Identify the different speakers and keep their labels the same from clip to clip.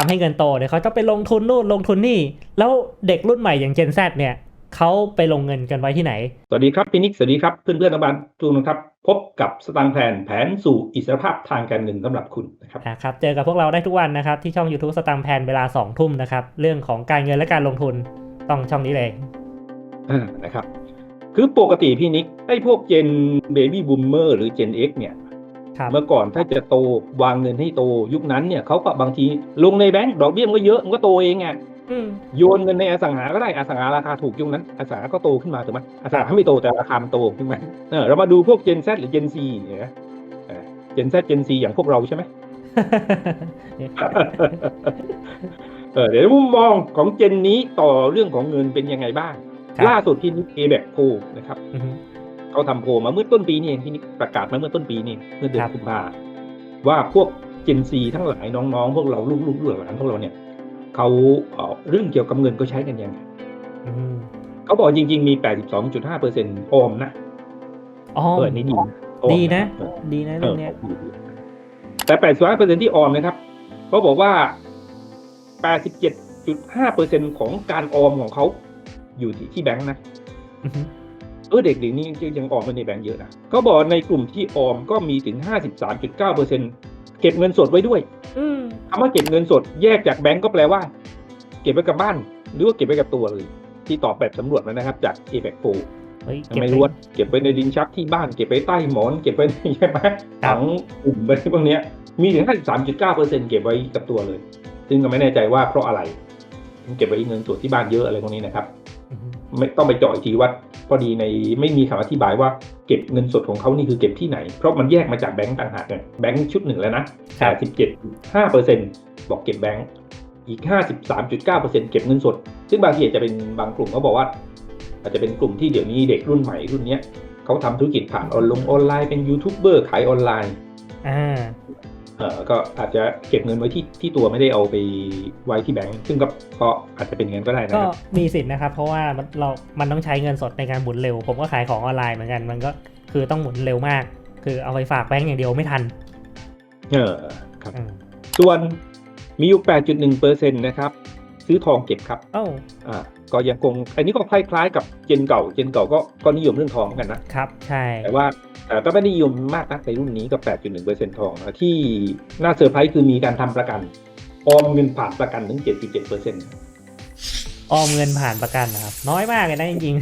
Speaker 1: ทำให้เงินโตเดี๋ยวเขาจะไปลงทุนนู่นลงทุนนี่ แล้วเด็กรุ่นใหม่อย่าง Gen Z เนี่ยเขาไปลงเงินกันไว้ที่ไหน
Speaker 2: สวัสดีครับพี่นิก สวัสดีครับเพื่อนเพื่อนๆนักบานทุกท่านครับ พบกับสตางค์แผนแผนสู่อิสรภาพทางการเงินสำหรับคุณนะครับ
Speaker 1: นะครับ เจอกับพวกเราได้ทุกวันนะครับ ที่ช่อง YouTube สตางค์แพนเวลา2ทุ่มนะครับ เรื่องของการเงินและการลงทุนต้องช่องนี้เลย
Speaker 2: อ่านะครับ คือปกติพี่นิกไอ้พวกเจนเบบี้บูมเมอร์หรือเจน X เนี่ย
Speaker 1: ครับ
Speaker 2: เมื่อก่อนถ้าจะโตวางเงินให้โตยุคนั้นเนี่ยเขาก็บางทีลงในแบงก์ดอกเบี้ยมันก็เยอะมันก็โตเองไง
Speaker 1: อืม
Speaker 2: โยนเงินในอสังหาก็ได้อสังหาราคาถูกยุคนั้นอสังหาก็โตขึ้นมาถูกไหมอสังหาไม่โตแต่ราคามันโตขึ้นมาเออเรามาดูพวกเจน Z หรือเจน C เนี่ยนะเจน Z เจน C อย่างพวกเราใช่ไหมเออเดี๋ยวมุมมองของเจนนี้ต่อเรื่องของเงินเป็นยังไงบ้าง
Speaker 1: ครับ
Speaker 2: ล่าสุดที่นิกเอแบกโพนะครับ
Speaker 1: อือฮึ
Speaker 2: เขาทำโพลมาเมื่อต้นปีนี่เองที่นิกประกาศมาเมื่อต้นปีนี่เมื่อเดือ
Speaker 1: ครั
Speaker 2: น
Speaker 1: บ
Speaker 2: กุมภาว่าพวกเจนซีทั้งหลายน้องๆ พวกเราลูกๆหลานพวกเราเนี่ยเขาเอ่อเรื่องเกี่ยวกับเงินก็ใช้กันยังไง
Speaker 1: อืม
Speaker 2: เขาบอกจริง ๆ มี 82.5เปอร์เซ็นต์ออมนะ
Speaker 1: อ๋อ
Speaker 2: เออนี่ดีนะออม
Speaker 1: ดีนะ
Speaker 2: เออ
Speaker 1: ดีนะ
Speaker 2: เอ
Speaker 1: เรื่อ
Speaker 2: อง
Speaker 1: เนี้ย
Speaker 2: ดีดีแต่ 85เปอร์เซ็นต์ที่ออมนะครับเขาบอกว่า 87.5เปอร์เซ็นต์ของการออมของเขาอยู่ที่ที่แบงค์นะ
Speaker 1: อือฮึ
Speaker 2: เออเด็กเดี๋ยวนี้ยังออมไว้ในแบงก์เยอะนะเขาบอกในกลุ่มที่ออมก็มีถึง 53.9เปอร์เซ็นต์เก็บเงินสดไว้ด้วย
Speaker 1: อืม
Speaker 2: คำว่าเก็บเงินสดแยกจากแบงก์ก็แปลว่า เก็บไว้กับบ้าน หรือว่าเก็บไว้กับตัวเลย ที่ตอบแบบสำรวจมานะครับ จาก a p e c โเฮ้
Speaker 1: ยเก็บ
Speaker 2: ไม่
Speaker 1: ป
Speaker 2: รู้ว่าเก็บไว้ในดินชักที่บ้านเก็บไว้ใต้หมอนเก็บไว้ในใช่ไหม
Speaker 1: ครับ
Speaker 2: ถังอุ่มอะไรพวกเนี้ยมีถึง 53.9เปอร์เซ็นต์เก็บไว้กับตัวเลย ซึ่งก็ไม่แน่ใจว่าเพราะอะไรถึงเก็บไว้เงินสดที่บ้านเยอะอะไรพวกนี้นะครับ
Speaker 1: อือฮึ
Speaker 2: ไม่ต้องไปเจาะอีกทีว่าพอดีในไม่มีคำอธิบายว่าเก็บเงินสดของเขานี่คือเก็บที่ไหน เพราะมันแยกมาจากแบงก์ต่างหากเนี่ยแบงก์ชุดหนึ่งแล้วนะแต่สิบเจ็ดห้าเปอร์เซ็นบอกเก็บแบงก์อีกห้าสิบสามจุดเก้าเปอร์เซ็นเก็บเงินสด ซึ่งบางทีอาจจะเป็นบางกลุ่มเขาบอกว่า อาจจะเป็นกลุ่มที่เดี๋ยวนี้เด็กรุ่นใหม่รุ่นเนี้ยเขาทำธุรกิจผ่านออนลงออนไลน์เป็นยูทูบเบอร์ขายออนไลน์
Speaker 1: อ่า
Speaker 2: เออก็อาจจะเก็บเงินไว้ที่ที่ตัวไม่ได้เอาไปไว้ที่แบงก์ซึ่งก็ก็อาจจะเป็นอย่างนั้นก็ได้นะ
Speaker 1: ก็
Speaker 2: ครับ
Speaker 1: มีสิทธิ์นะครับ เพราะว่ามันเรา มันต้องใช้เงินสดในการหมุนเร็ว ผมก็ขายของออนไลน์เหมือนกัน มันก็คือต้องหมุนเร็วมาก คือเอาไปฝากแบงก์อย่างเดียวไม่ทัน
Speaker 2: เออครับ
Speaker 1: อืม
Speaker 2: ส่วนมีอยู่ 8.1เปอร์เซ็นต์นะครับ ซื้อทองเก็บครับ
Speaker 1: โอ้า
Speaker 2: อ่า ก็ยังคง อันนี้ก็คล้ายๆ กับเจนเก่า เจนเก่าก็ก็นิยมเรื่องทองเหมือนกันนะ
Speaker 1: ครับ ใช่
Speaker 2: แต่ว่าแต่ก็ไม่ได้นิยมมากนะในรุ่นนี้ก็ 8.1เปอร์เซ็นต์ทองนะที่น่าเซอร์ไพรส์คือมีการทำประกันออมเงินผ่านประกันถึง 7.7เปอร์เซ็นต์
Speaker 1: ออมเงินผ่านประกันนะครับ น้อยมากเลยนะจริง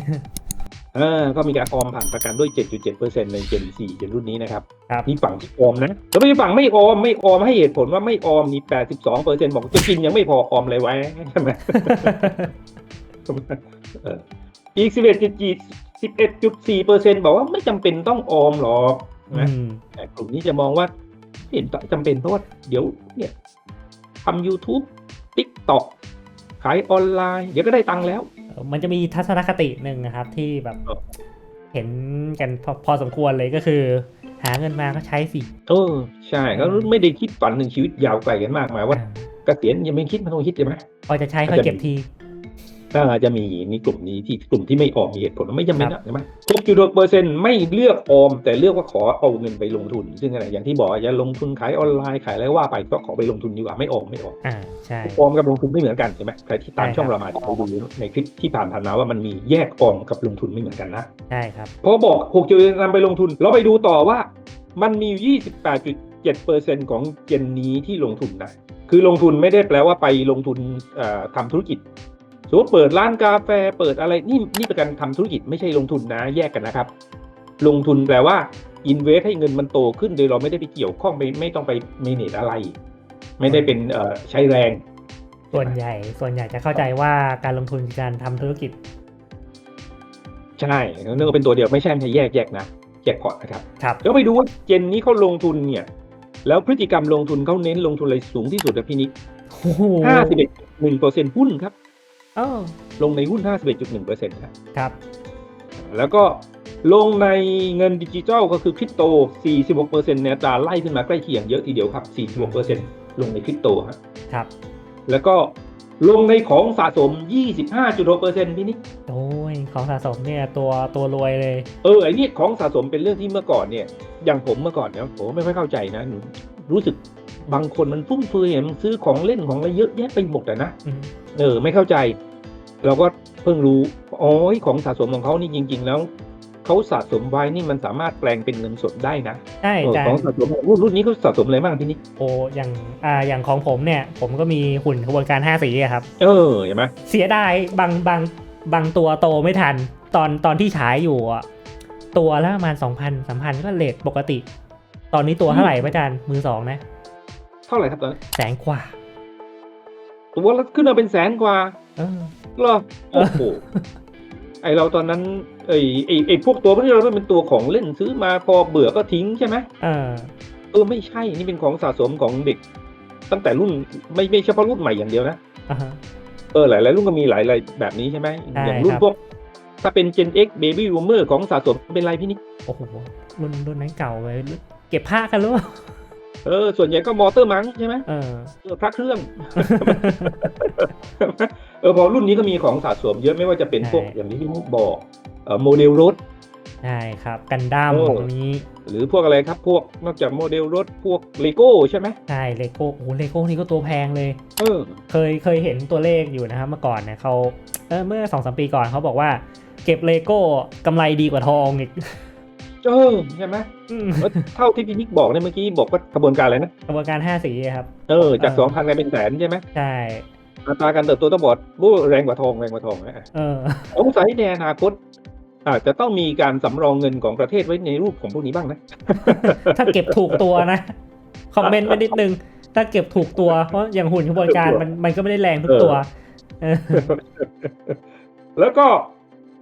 Speaker 2: เออก็มีการออมผ่านประกันด้วย 7.7เปอร์เซ็นต์ในเจน4เจนรุ่นนี้นะครับ
Speaker 1: ๆครับ
Speaker 2: นี่ฝั่งที่ออมนะแล้วไม่ใช่ฝั่งไม่ออมไม่ออมให้เหตุผลว่าไม่ออมนี่82เปอร์เซ็นต์บอกจะกินยังไม่พอออมอะไรไว้ใช่ไหม เอออีก11.4 11.4เปอร์เซ็นต์บอกว่าไม่จำเป็นต้องออมหรอก
Speaker 1: อื
Speaker 2: นะ
Speaker 1: ม
Speaker 2: แต่กลุ่มนี้จะมองว่าไม่เห็นจำเป็นเพราะว่าเดี๋ยวเนี่ยทำ YouTube TikTok ขายออนไลน์ เดี๋ยวก็ได้ตังค์แล้ว
Speaker 1: มันจะมีทัศนคติหนึ่งนะครับที่แบบ
Speaker 2: ครับ
Speaker 1: เห็นกันพอพอสมควรเลยก็คือ หาเงินมาก็ใช้สิ
Speaker 2: เออใช่ก็ไม่ได้คิดฝันหนึ่งชีวิตยาวไกลกันมากมายว่า
Speaker 1: อ่า
Speaker 2: เกษียณยังไม่คิดมันต้องคิดใช่ไหม
Speaker 1: พอจะใช้ค่อยเก็บที
Speaker 2: ถ้าจะมีนี่กลุ่มนี้ที่กลุ่มที่ไม่ออมมีเหตุผลไม่จำเป็น
Speaker 1: ครั
Speaker 2: นะ
Speaker 1: บ
Speaker 2: ใช่ไหม6.6เปอร์เซ็นต์ไม่เลือกออม แต่เลือกว่าขอเอาเงินไปลงทุน ซึ่งอะไรอย่างที่บอกอย่าลงทุนขายออนไลน์ขายอะไรว่าไปก็ขอไปลงทุนดีกว่าไม่ออมไม่ออม
Speaker 1: อ่าใช่
Speaker 2: ออมกับลงทุนไม่เหมือนกันใช่ไหมใครที่ตาม
Speaker 1: ใช่
Speaker 2: ช่อง
Speaker 1: ครับ
Speaker 2: เรามาจะไปดูในคลิปที่ผ่านๆมาว่ามันมีแยกออมกับลงทุนไม่เหมือนกันนะ
Speaker 1: ใช่ครับ
Speaker 2: พอบอก6จุดนำไปลงทุนเราไปดูต่อว่า มันมี28.7เปอร์เซ็นต์ของเจนนี้ที่ลงทุนนะคือลงทุนไม่ได้แปลว่าไปลงทุนเอ่อทำธุรกิจ สมมติเปิดร้านกาแฟเปิดอะไรนี่นี่เป็นการทำธุรกิจไม่ใช่ลงทุนนะแยกกันนะครับ ลงทุนแปลว่าอินเวสให้เงินมันโตขึ้นโดยเราไม่ได้ไปเกี่ยวข้องไม่ไม่ต้องไปเมเนจอะไร ไม่ได้เป็นเอ่อใช้แรง
Speaker 1: ส่วนใหญ่ส่วนใหญ่จะเข้าใจว่าการลงทุนคือการทำธุรกิจ
Speaker 2: ใช่เนื่องเป็นตัวเดียวไม่ใช่ไม่ใช่แยกแยกนะแยกพอร์ตนะครับ
Speaker 1: ครับ
Speaker 2: แล้วไปดูว่าเจนนี้เขาลงทุนเนี่ย แล้วพฤติกรรมลงทุนเขาเน้นลงทุนอะไรสูงที่สุดนะพี่นิก
Speaker 1: โอ้โห
Speaker 2: ห้าสิบเอ็ดหนึ่งเปอร์เซ็นหุ้นครับ
Speaker 1: เอ้า
Speaker 2: ลงในหุ้นห้าสิบเอ็ดจุดหนึ่งเปอร์เซ็นต์ครับ
Speaker 1: ครับ
Speaker 2: แล้วก็ลงในเงินดิจิทัลก็คือคริปโต 46%เนี่ยอัตราไล่ขึ้นมาใกล้เคียงเยอะทีเดียวครับ 46%ลงในคริปโตครับ
Speaker 1: ครับ
Speaker 2: แล้วก็ลงในของสะสม 25.6%พี่นิก
Speaker 1: โอ้ย ของสะสมเนี่ยตัวตัวรวยเลย
Speaker 2: เออไอ้นี่ของสะสมเป็นเรื่องที่เมื่อก่อนเนี่ย อย่างผมเมื่อก่อนเนี่ยผมไม่ค่อยเข้าใจนะหนูรู้สึก บางคนมันฟุ่มเฟือยอะมันซื้อของเล่นของอะไรเยอะแยะไปหมดอะนะ
Speaker 1: อืม
Speaker 2: เออ ไม่เข้าใจ เราก็เพิ่งรู้อ๋อของสะสมของเขานี่จริง ๆ แล้วเขาสะสมไว้นี่มันสามารถแปลงเป็นเงินสดได้นะ
Speaker 1: ใช่
Speaker 2: เออ
Speaker 1: อาจาร
Speaker 2: ของ
Speaker 1: ย์
Speaker 2: สะสมรุ่นรุ่นนี้เขาสะสมอะไรบ้างพี่นิก
Speaker 1: โออย่างอ่าอย่างของผมเนี่ย ผมก็มีหุ่นขบวนการห้าสีอะครับ
Speaker 2: เออเห็นไหม
Speaker 1: เสียดายบางบางบางตัวโตไม่ทัน ตอนตอนที่ฉายอยู่อะตัวละประมาณสองพันสามพันก็เลทปกติ ตอนนี้ตัวเท่าไหร่พระอาจารย์มือสองนะ
Speaker 2: เท่าไหร่ครับตอนนั้น
Speaker 1: แสนกว่า
Speaker 2: ตัวละขึ้นมาเป็นแสนกว่า
Speaker 1: เออ
Speaker 2: เหรอโอ้โหไอเราตอนนั้นไอไอไอพวกตัวพวกนี้เราเป็นตัวของเล่นซื้อมาพอเบื่อก็ทิ้งใช่ไหม
Speaker 1: เออ
Speaker 2: เออไม่ใช่นี่เป็นของสะสมของเด็ก ตั้งแต่รุ่นไม่ไม่เฉพาะรุ่นใหม่อย่างเดียวนะ
Speaker 1: อ่าฮะ
Speaker 2: เออหลายหลายรุ่นก็มีหลายหลายแบบนี้ใช่ไหม
Speaker 1: ใช่
Speaker 2: อย่างรุ่น
Speaker 1: ครับ
Speaker 2: พวกถ้าเป็น Gen X Baby Boomer ของสะสมเป็นไรพี่นิก
Speaker 1: โอ้โหรุ่นรุ่นนั้นเก่าไปเก็บผ้ากันหรือเปล่า
Speaker 2: เออ ส่วนใหญ่ก็มอเตอร์มังใช่ไหม
Speaker 1: เออ
Speaker 2: เออพระเครื่อง เออพอรุ่นนี้ก็มีของสะสมเยอะไม่ว่าจะเป็นพวก
Speaker 1: ใช่
Speaker 2: อย่างที่พี่นิกบอกเออโมเดลรถ
Speaker 1: ใช่ครับ กันดั้ม
Speaker 2: โอ้
Speaker 1: ตรงนี้
Speaker 2: หรือพวกอะไรครับพวกนอกจากโมเดลรถพวกเลโก้ใช่ไหม
Speaker 1: ใช่เลโก้โอ้เลโก้นี่ก็ตัวแพงเลย
Speaker 2: เออ
Speaker 1: เคยเคยเห็นตัวเลขอยู่นะครับเมื่อก่อนเนี่ยเขาเออเมื่อสองสามปีก่อนเขาบอกว่า เก็บเลโก้กำไรดีกว่าทองอีก
Speaker 2: เออใช่ไหม
Speaker 1: อืม
Speaker 2: แล้วเท่าที่พี่นิกบอกเนี่ยเมื่อกี้บอกว่ากระบวนการอะไรนะ
Speaker 1: กระบวนการห้าสีครับ
Speaker 2: เออจาก
Speaker 1: เออ
Speaker 2: สองพันกลายเป็นแสนใช่ไหม
Speaker 1: ใช่
Speaker 2: อัตราการเติบโตต้องบอกบู้แรงกว่าทองแรงกว่าทองนะ
Speaker 1: เออ
Speaker 2: สงสัยในอนาคตอาจจะต้องมีการสำรองเงินของประเทศไว้ในรูปของพวกนี้บ้างนะ
Speaker 1: ถ้าเก็บถูกตัวนะ คอมเมนต์มานิดนึง ถ้าเก็บถูกตัว เพราะอย่างหุ่นขบวนการมันมันก็ไม่ได้แรงทุกตัว เออ
Speaker 2: แล้วก็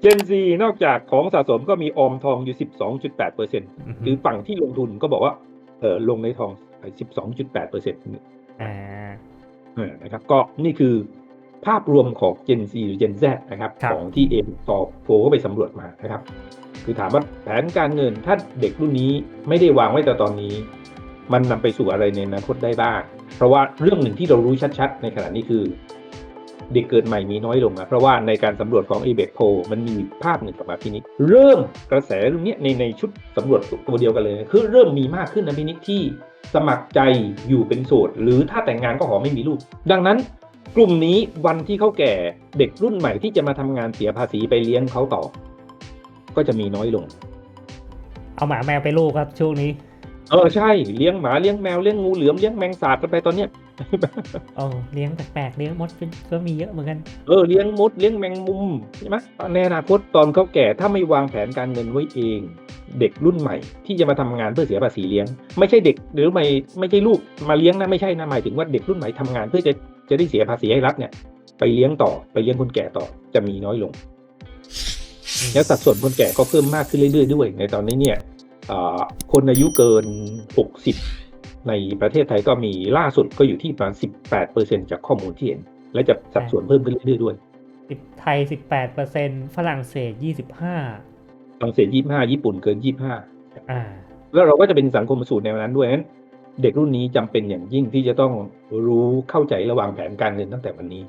Speaker 2: Gen Z นอกจากของสะสมก็มีออมทองอยู่ 12.8เปอร์เซ็นต์หรือฝั่งที่ลงทุนก็บอกว่า เออลงในทอง 12.8เปอร์เซ็นต์
Speaker 1: อ่า
Speaker 2: นะครับ ก็นี่คือภาพรวมของ Gen Z หรือ Gen Z นะครับ
Speaker 1: ครับ
Speaker 2: ของที่เอ็มตอบโฟก็ไปสำรวจมานะครับ คือถามว่าแผนการเงินถ้าเด็กรุ่นนี้ไม่ได้วางไว้แต่ตอนนี้ มันนำไปสู่อะไรในอนาคตได้บ้าง เพราะว่าเรื่องหนึ่งที่เรารู้ชัดๆ ในขณะนี้คือ เด็กเกิดใหม่มีน้อยลงนะเพราะว่าในการสำรวจของ a b e c p o มันมีภาพหนึ่งกลับมาพินิกเริ่มกระแสเรื่องเนี้ยในในชุดสำรวจตัวเดียวกันเลยนะคือเริ่มมีมากขึ้นนะพินิกที่สมัครใจอยู่เป็นโสด หรือถ้าแต่งงานก็ขอไม่มีลูก ดังนั้นกลุ่มนี้วันที่เขาแก่เด็กรุ่นใหม่ที่จะมาทำงานเสียภาษีไปเลี้ยงเขาต่อ ก็จะมีน้อยลง
Speaker 1: เอาหมาแมวไปลูกครับช่วงนี้
Speaker 2: เออใช่เลี้ยงหมาเลี้ยงแมวเลี้ยงงูเหลือมเลี้ยงแมงสาบกันไปตอนเนี้ย
Speaker 1: เออเลี้ยงแปลกๆเลี้ยงมดก็มีเยอะเหมือนกัน
Speaker 2: เออเลี้ยงมดเลี้ยงแมงมุมใช่ไหมในอนาคตตอนเขาแก่ถ้าไม่วางแผนการเงินไว้เอง เด็กรุ่นใหม่ ที่จะมาทำงานเพื่อเสียภาษีเลี้ยง ไม่ใช่เด็กหรือไม่ไม่ใช่ลูกมาเลี้ยงนะไม่ใช่นะหมายถึงว่าเด็กรุ่นใหม่ทำงานเพื่อจะจะได้เสียภาษีให้รัฐเนี่ย ไปเลี้ยงต่อไปเลี้ยงคนแก่ต่อจะมีน้อยลง แล้วสัดส่วนคนแก่ก็เพิ่มมากขึ้นเรื่อยๆด้วย ในตอนนี้เนี่ยคนอายุเกิน 60 ในประเทศไทยก็มีล่าสุดก็อยู่ที่ประมาณ 18%จากข้อมูลที่เห็น และจะสัดส่วนเพิ่มขึ้นเรื่อยๆด้วย
Speaker 1: สิบไทยสิบแปดเปอร์เซ็นฝรั่งเศสยี่สิบห้า
Speaker 2: ฝรั่งเศส 25 ญี่ปุ่นเกิน 25
Speaker 1: อ่า
Speaker 2: แล้วเราก็จะเป็นสังคมสู่แนวนั้นด้วยนั้น เด็กรุ่นนี้จำเป็นอย่างยิ่งที่จะต้องรู้เข้าใจระวางแผนการเงินตั้งแต่วันนี้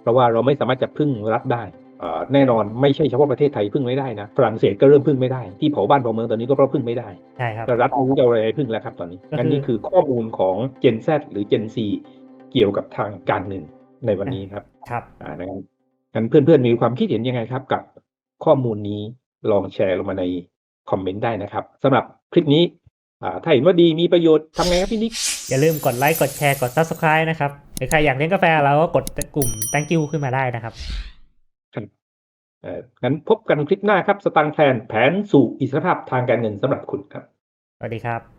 Speaker 2: เพราะว่าเราไม่สามารถจะพึ่งรัฐได้อ่า แน่นอนไม่ใช่เฉพาะประเทศไทยพึ่งไม่ได้นะฝรั่งเศสก็เริ่มพึ่งไม่ได้ที่เผาบ้านเผาเมืองตอนนี้ก็เพราะพึ่งไม่ได้
Speaker 1: ใช่ครับ
Speaker 2: ก็รัฐไม่รู้จะเอาอะไรพึ่งแล้วครับตอนนี้
Speaker 1: ก็คือ
Speaker 2: งั้นนี่คือข้อมูลของ Gen Z หรือ Gen Z เกี่ยวกับทางการเงินในวันนี้ครับ
Speaker 1: ครับ
Speaker 2: อ่านะครับงั้นเพื่อนๆมีความคิดเห็นยังไงครับ กับข้อมูลนี้ลองแชร์ลงมาในคอมเมนต์ได้นะครับสำหรับคลิปนี้อ่าถ้าเห็นว่าดีมีประโยชน์ทำไงครับพี่นิก
Speaker 1: อย่าลืมกดไลค์กดแชร์กด subscribe นะครับหรือใครอยากเลี้ยงกาแฟเราก็กดกลุ่ม thank you ขึ้นมาได้นะครับ
Speaker 2: เอ่อ งั้นพบกันคลิปหน้าครับ สตางค์แพลนแผนสู่อิสรภาพทางการเงินสำหรับคุณครับ
Speaker 1: สวัสดีครับ